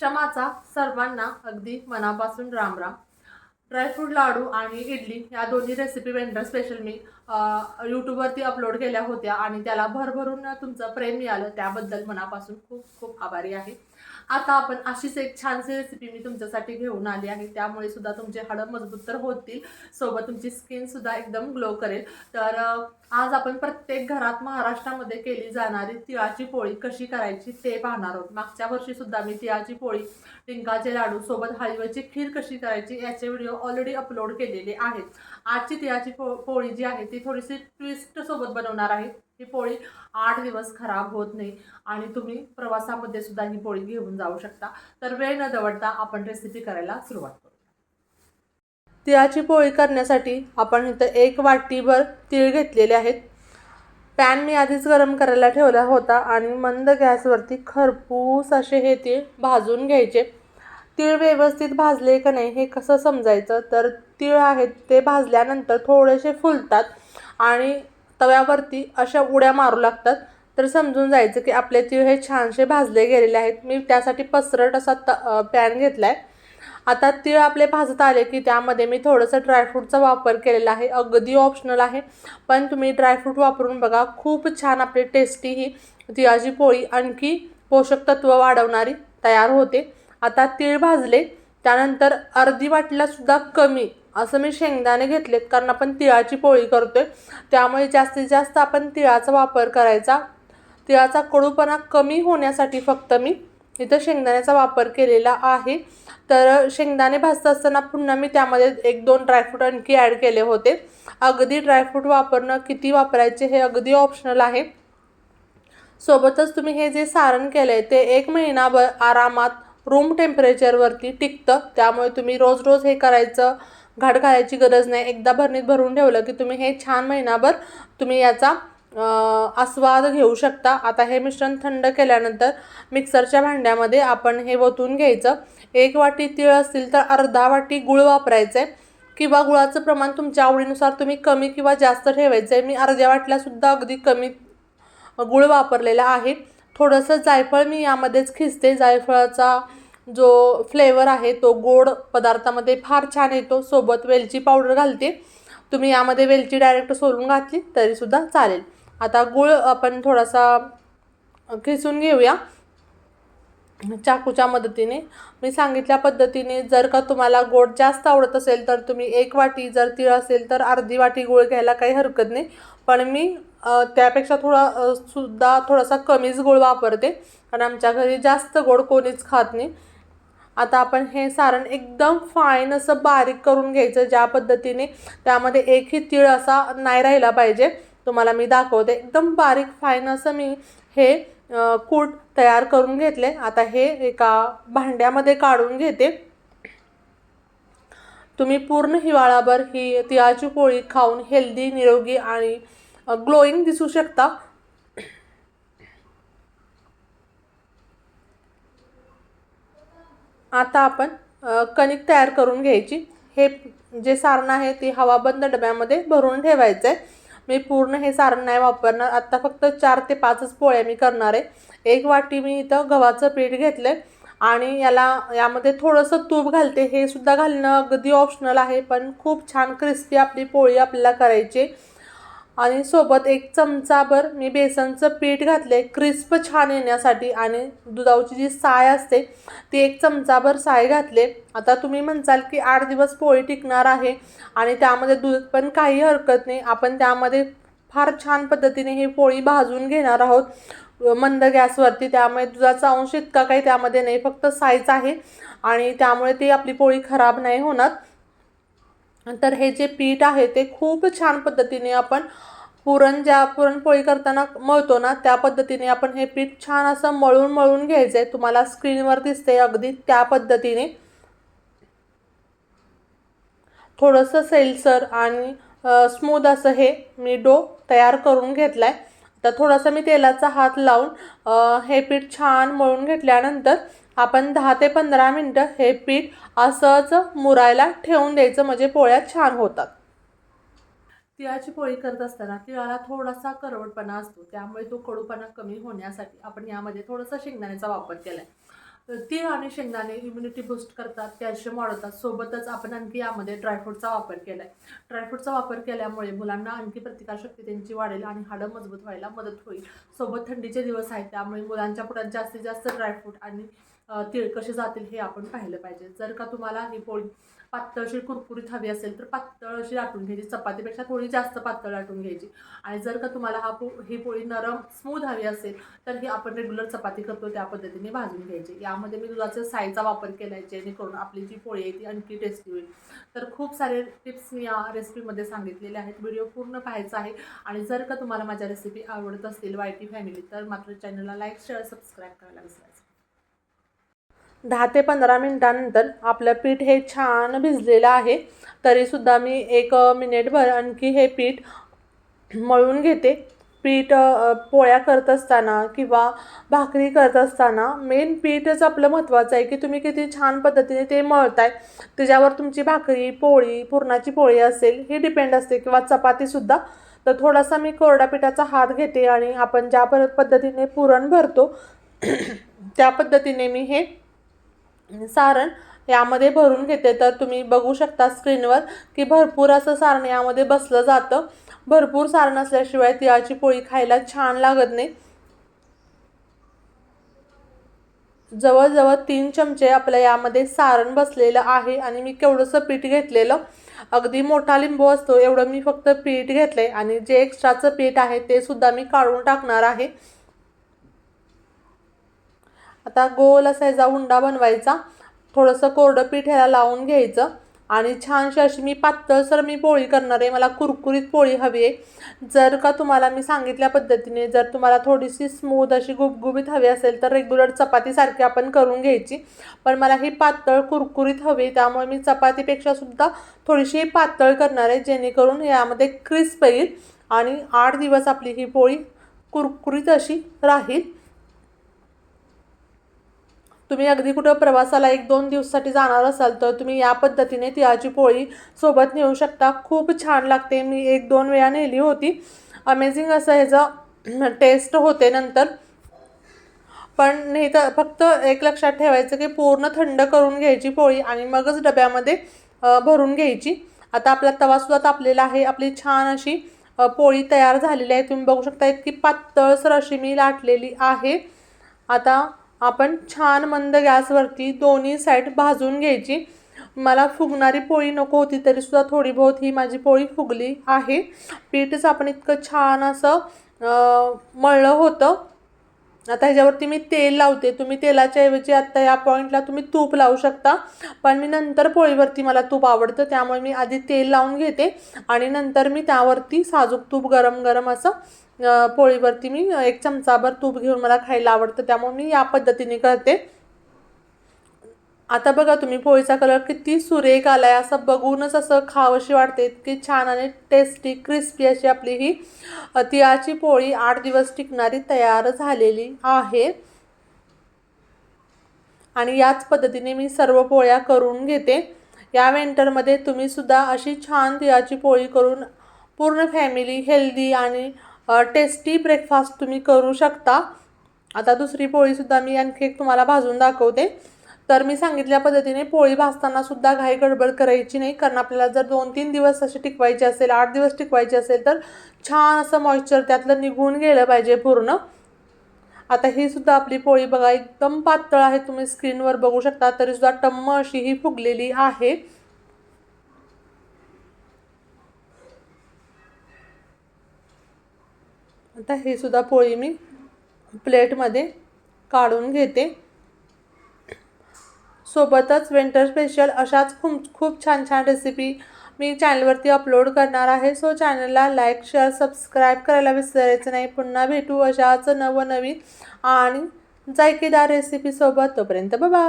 क्षमाचा सर्वांना अगदी मनापासून रामराम. ड्रायफ्रूट लाडू आणि इडली या दोन्ही रेसिपी वेंडर स्पेशल मी यूट्यूबवरती अपलोड केल्या होत्या आणि त्याला भरभरून तुमचं प्रेम मिळालं. त्याबद्दल मनापासून खूप खूप आभारी आहे. आता आपण अशीच एक छानशी रेसिपी मी तुमच्यासाठी घेऊन आली आहे. त्यामुळे सुद्धा तुमचे हाडं मजबूत तर होतील. सोबत तुमची स्किन सुद्धा एकदम ग्लो करेल. तर आज आपण प्रत्येक घरात महाराष्ट्रामध्ये केली जाणारी तिळाची पोळी कशी करायची ते पाहणार आहोत. मागच्या वर्षी सुद्धा मी तिळाची पोळी टिंकाचे लाडू सोबत हलव्याची खीर कशी करायची याचे व्हिडिओ ऑलरेडी अपलोड केलेले आहेत. आजची तिळाची पो पोळी जी आहे ती थोडीशी ट्विस्ट सोबत बनवणार आहे. ही पोळी आठ दिवस खराब होत नाही आणि तुम्ही प्रवासामध्ये सुद्धा ही पोळी घेऊन जाऊ शकता. तर वेळ न दवडता आपण रेसिपी करायला सुरुवात करू. तिळाची पोळी करण्यासाठी आपण इथं एक वाटीभर तीळ घेतलेले आहेत. पॅन मी आधीच गरम करायला ठेवला होता आणि मंद गॅसवरती खरपूस असे हे तीळ भाजून घ्यायचे. तीळ व्यवस्थित भाजले का नाही हे कसं समजायचं? तर तीळ आहेत ते भाजल्यानंतर थोडेसे फुलतात आणि तव्यावरती अशा उड्या मारू लागतात. तर समजून जायचं की आपले तीळ हे छानसे भाजले गेलेले आहेत. मी त्यासाठी पसरट असा त पॅन घेतला आहे आता तीळ आपले भाजत आले की त्यामध्ये मी थोडंसं ड्रायफ्रूटचा वापर केलेला आहे. अगदी ऑप्शनल आहे. पण तुम्ही ड्रायफ्रूट वापरून बघा खूप छान आपली टेस्टी ही तिळाची पोळी आणखी पोषक तत्व वाढवणारी तयार होते. आता तीळ भाजले त्यानंतर अर्धी वाटल्यासुद्धा कमी असं मी शेंगदाणे घेतलेत कारण आपण तिळाची पोळी करतोय. त्यामुळे जास्तीत जास्त आपण तिळाचा वापर करायचा. तिळाचा कडूपणा कमी होण्यासाठी फक्त मी इथं शेंगदाण्याचा वापर केलेला आहे. तर शेंगदाणे भाजत असताना पुन्हा मी त्यामध्ये एक दोन ड्रायफ्रूट आणखी ॲड केले होते. अगदी ड्रायफ्रूट वापरणं किती वापरायचे हे अगदी ऑप्शनल आहे. सोबतच तुम्ही हे जे सारण केलं आहे ते एक महिनाभर आरामात रूम टेम्परेचरवरती टिकतं. त्यामुळे तुम्ही रोज रोज हे करायचं. घाट घालायची गरज नाही. एकदा भरणीत भरून ठेवलं की तुम्ही हे छान महिनाभर तुम्ही याचा आस्वाद घेऊ शकता. आता हे मिश्रण थंड केल्यानंतर मिक्सरच्या भांड्यामध्ये आपण हे ओतून घ्यायचं. एक वाटी तीळ असतील तर अर्धा वाटी गुळ वापरायचं आहे किंवा गुळाचं प्रमाण तुमच्या आवडीनुसार तुम्ही कमी किंवा जास्त ठेवायचं. आहे मी अर्ध्या वाटल्यासुद्धा अगदी कमी गुळ वापरलेला आहे. थोडंसं जायफळ मी यामध्येच खिसते. जायफळाचा जो फ्लेवर आहे तो गोड पदार्थामध्ये फार छान येतो. सोबत वेलची पावडर घालते. तुम्ही यामध्ये वेलची डायरेक्ट सोलून घातली तरीसुद्धा चालेल. आता गुळ आपण थोडासा खिसून घेऊया. चाकूच्या मदतीने. मी सांगितल्या पद्धतीने जर का तुम्हाला गोड जास्त आवडत असेल तर तुम्ही एक वाटी जर तीळ असेल तर अर्धी वाटी गोळ घ्यायला काही हरकत नाही. पण मी त्यापेक्षा थोडा सुद्धा थोडासा कमीच गोळ वापरते. कारण आमच्या घरी जास्त गोड कोणीच खात नाही. आता आपण हे सारण एकदम फाईन असं बारीक करून घ्यायचं ज्या पद्धतीने त्यामध्ये एकही तीळ असा नाही राहिला पाहिजे. तुम्हाला मी दाखवते. एकदम बारीक फाईन असं मी हे कूट तयार करून घेतले. आता हे एका भांड्यामध्ये काढून घेते. तुम्ही पूर्ण हिवाळाभर ही तिळाची पोळी खाऊन हेल्दी निरोगी आणि ग्लोईंग दिसू शकता. आता आपण कणिक तयार करून घ्यायची. हे जे सारण आहे ते हवाबंद डब्यामध्ये भरून ठेवायचं आहे मी पूर्ण हे सारण नाही वापरणार. आत्ता फक्त चार ते पाचच पोळ्या मी करणार आहे. एक वाटी मी इथं गव्हाचं पीठ घेतलं आहे आणि याला यामध्ये थोडंसं तूप घालते. हे सुद्धा घालणं अगदी ऑप्शनल आहे पण खूप छान क्रिस्पी आपली पोळी आपल्याला करायची आणि सोबत एक चमचाभर मी बेसनचं पीठ घातले क्रिस्प छान येण्यासाठी आणि दुधाची जी साय असते ती एक चमचाभर साय घातले. आता तुम्ही म्हणसाल की आठ दिवस पोळी टिकणार आहे आणि त्यामध्ये दूध पण काही हरकत नाही. आपण त्यामध्ये फार छान पद्धतीने ही पोळी भाजून घेणार आहोत. मंद गॅसवरती. त्यामुळे दुधाचा अंश इतका काही त्यामध्ये नाही फक्त सायच आहे. आणि त्यामुळे ती आपली पोळी खराब नाही होणार. तर हे जे पीठ आहे ते खूप छान पद्धतीने आपण पुरण ज्या पुरणपोळी करताना मळतो ना त्या पद्धतीने आपण हे पीठ छान असं मळून मळून घ्यायचं आहे तुम्हाला स्क्रीनवर दिसते अगदी त्या पद्धतीने. थोडंसं सेलसर आणि स्मूद असं हे मी डो तयार करून घेतला आहे तर थोडासा मी तेलाचा हात लावून हे पीठ छान मळून घेतल्यानंतर आपण दहा ते पंधरा मिनटं हे पीठ असंच मुरायला ठेवून द्यायचं म्हणजे पोळ्या छान होतात. तिळाची पोळी करत असताना तिळाला थोडासा करवटपणा असतो त्यामुळे तो कडूपणा कमी होण्यासाठी आपण यामध्ये थोडासा शेंगदाण्याचा वापर केला आहे तीळ आणि शेंगदाणे इम्युनिटी बूस्ट करतात कॅल्शियम वाढवतात सोबतच आपण आणखी यामध्ये ड्रायफ्रूटचा वापर केला आहे ड्रायफ्रूटचा वापर केल्यामुळे मुलांना आणखी प्रतिकारशक्ती त्यांची वाढेल आणि हाडं मजबूत व्हायला मदत होईल. सोबत थंडीचे दिवस आहेत त्यामुळे मुलांच्या पोटात जास्तीत जास्त ड्रायफ्रूट आणि तीळ कसे जातील हे आपण पाहिलं पाहिजे. जर का तुम्हाला ही पोळी पातळशी कुरकुरीत हवी असेल तर पातळ अशी लाटून घ्यायची. चपातीपेक्षा थोडी जास्त पातळ लाटून घ्यायची. आणि जर का तुम्हाला हा पो ही पोळी नरम स्मूथ हवी असेल तर ही आपण रेग्युलर चपाती करतो त्या पद्धतीने भाजून घ्यायची. यामध्ये मी दुधाच्या साईचा वापर केला आहे जेणेकरून आपली जी पोळी आहे ती आणखी टेस्टी होईल. तर खूप सारे टिप्स मी या रेसिपीमध्ये सांगितलेले आहेत. व्हिडिओ पूर्ण पाहायचा आहे. आणि जर का तुम्हाला माझ्या रेसिपी आवडत असतील वाय टी फॅमिली तर मात्र चॅनलला लाईक शेअर सबस्क्राईब करायला विसरायचं. दहा ते पंधरा मिनटानंतर आपलं पीठ हे छान भिजलेलं आहे. तरीसुद्धा मी एक मिनिटभर आणखी हे पीठ मळून घेते. पीठ पोळ्या करत असताना किंवा भाकरी करत असताना मेन पीठच आपलं महत्त्वाचं आहे की तुम्ही किती छान पद्धतीने ते मळताय. त्याच्यावर तुमची भाकरी पोळी पुरणाची पोळी असेल हे डिपेंड असते किंवा चपातीसुद्धा. तर थोडासा मी कोरडा पिठाचा हात घेते आणि आपण ज्या प- पद्धतीने पुरण भरतो त्या पद्धतीने मी हे सारण यामध्ये भरून घेते. तर तुम्ही बघू शकता स्क्रीनवर की भरपूर असं सारण यामध्ये बसलं जातं. भरपूर सारण असल्याशिवाय तिळाची पोळी खायला छान लागत नाही. जवळजवळ तीन चमचे आपल्या यामध्ये सारण बसलेलं आहे आणि मी केवढंसं पीठ घेतलेलं. अगदी मोठा लिंबू असतो एवढं मी फक्त पीठ घेतलंय. आणि जे एक्स्ट्राचं पीठ आहे ते सुद्धा मी काढून टाकणार आहे. आता गोल असा ह्याचा उंडा बनवायचा. थोडंसं कोरडं पीठ ह्याला लावून घ्यायचं. आणि छानशी अशी मी पातळसर मी पोळी करणार आहे. मला कुरकुरीत पोळी हवी आहे. जर का तुम्हाला मी सांगितल्या पद्धतीने जर तुम्हाला थोडीशी स्मूथ अशी गुबगुबीत हवी असेल तर रेग्युलर चपातीसारखी आपण करून घ्यायची. पण मला ही पातळ कुरकुरीत हवी त्यामुळे मी चपातीपेक्षासुद्धा थोडीशी पातळ करणार आहे. जेणेकरून यामध्ये क्रिस्प येईल. आणि आठ दिवस आपली ही पोळी कुरकुरीत अशी राहील. तुम्ही अगदी कुठं प्रवासाला एक दोन दिवसासाठी जाणार असाल तर तुम्ही या पद्धतीने तिळाची पोळी सोबत नेऊ शकता. खूप छान लागते. मी एक दोन वेळा नेली होती. अमेझिंग असं ह्याचं टेस्ट होते नंतर. पण नाही तर फक्त एक लक्षात ठेवायचं की पूर्ण थंड करून घ्यायची पोळी आणि मगच डब्यामध्ये भरून घ्यायची. आता आपला तवासुद्धा तापलेला आहे. आपली छान अशी पोळी तयार झालेली आहे. तुम्ही बघू शकता इतकी पातळसर अशी मी लाटलेली आहे. आता आपण छान मंद गॅसवरती दोन्ही साईड भाजून घ्यायची. मला फुगणारी पोळी नको होती तरीसुद्धा थोडी बहुत ही माझी पोळी फुगली आहे. पीठच आपण इतकं छान असं मळलं होतं. आता ह्याच्यावरती मी तेल लावते. तुम्ही तेलाच्या ऐवजी आत्ता या पॉईंटला तुम्ही तूप लावू शकता. पण मी नंतर पोळीवरती मला तूप आवडतं. त्यामुळे मी आधी तेल लावून घेते. आणि नंतर मी त्यावरती साजूक तूप गरम गरम असं पोळीवरती मी एक चमचाभर तूप घेऊन मला खायला आवडतं. त्यामुळे मी या पद्धतीने करते. आता बघा तुम्ही पोळीचा कलर किती सुरेख आलाय. असं बघूनच असं खावशी वाटते. इतकी छान आणि टेस्टी क्रिस्पी अशी आपली ही तिळाची पोळी आठ दिवस टिकणारी तयार झालेली आहे. आणि याच पद्धतीने मी सर्व पोळ्या करून घेते. या विंटरमध्ये तुम्ही सुद्धा अशी छान तिळाची पोळी करून पूर्ण फॅमिली हेल्दी आणि टेस्टी ब्रेकफास्ट तुम्ही करू शकता. आता दुसरी पोळीसुद्धा मी आणखी एक तुम्हाला भाजून दाखवते. तर मी सांगितल्या पद्धतीने पोळी भाजताना सुद्धा घाई गडबड करायची नाही. कारण आपल्याला जर दोन तीन दिवस असे टिकवायचे असेल आठ दिवस टिकवायचे असेल तर छान असं मॉइश्चर त्यातलं निघून गेलं पाहिजे पूर्ण. आता ही सुद्धा आपली पोळी बघा एकदम पातळ आहे. तुम्ही स्क्रीनवर बघू शकता तरी सुद्धा टम्म अशी ही फुगलेली आहे. आता ही सुद्धा पोळी मी प्लेटमध्ये काढून घेते. सोबतच विंटर स्पेशल अशाच खूप खूप छान छान रेसिपी मी चॅनलवरती अपलोड करणार आहे. सो चॅनलला लाईक शेअर सबस्क्राईब करायला विसरायचं नाही. पुन्हा भेटू अशाच नवनवीन आणि जायकेदार रेसिपीसोबत तोपर्यंत बाबा